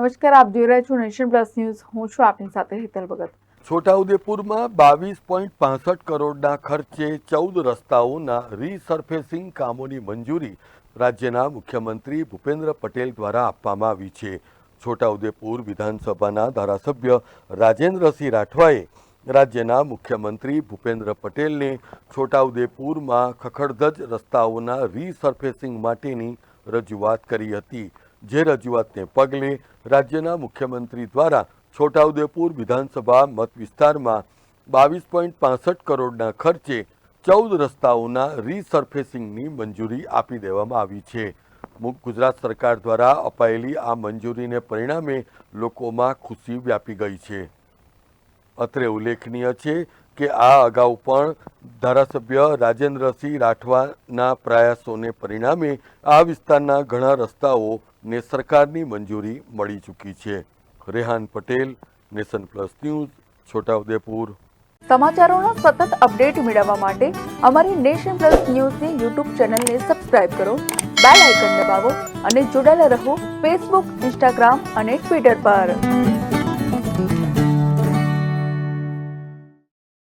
નમસ્કાર, આપ જોઈ રહ્યા છો નેશન પ્લસ ન્યૂઝ. હું છું આપની સાથે હેતલ ભગત. છોટાઉદેપુરમાં બાવીસ પોઈન્ટ પાસઠ કરોડના ખર્ચે ચૌદ રસ્તાઓના રીસર્ફેસિંગ કામોની મંજૂરી રાજ્યના મુખ્યમંત્રી ભૂપેન્દ્ર પટેલ દ્વારા આપવામાં આવી છે. છોટાઉદેપુર વિધાનસભાના ધારાસભ્ય રાજેન્દ્રસિંહ રાઠવાએ રાજ્યના મુખ્યમંત્રી ભૂપેન્દ્ર પટેલને છોટાઉદેપુરમાં ખખડધજ રસ્તાઓના રીસર્ફેસિંગ માટેની રજૂઆત કરી હતી. જે રજૂઆતને પગલે રાજ્યના મુખ્યમંત્રી દ્વારા છોટાઉદેપુર વિધાનસભા મત વિસ્તારમાં બાવીસ પોઈન્ટ પાસઠ કરોડના ખર્ચે ચૌદ રસ્તાઓના રીસર્ફેસિંગની મંજૂરી આપી દેવામાં આવી છે. ગુજરાત સરકાર દ્વારા અપાયેલી આ મંજૂરીને પરિણામે લોકોમાં ખુશી વ્યાપી ગઈ છે. અત્રે ઉલ્લેખનીય છે કે આ અગાઉ પણ ધારાસભ્ય રાજેન્દ્રસિંહ રાઠવાના પ્રયાસોને પરિણામે આ વિસ્તારના ઘણા રસ્તાઓને સરકારની મંજૂરી મળી ચૂકી છે. Rehan Patel, Nation Plus News, Chhota Udepur. સમાચારોના સતત અપડેટ મેળવવા માટે અમારી નેશન પ્લસ ન્યૂઝની યુટ્યુબ ચેનલને સબસ્ક્રાઇબ કરો, બેલ આઇકન દબાવો અને જોડાયેલા રહો ફેસબુક, ઇન્સ્ટાગ્રામ અને ટ્વિટર પર.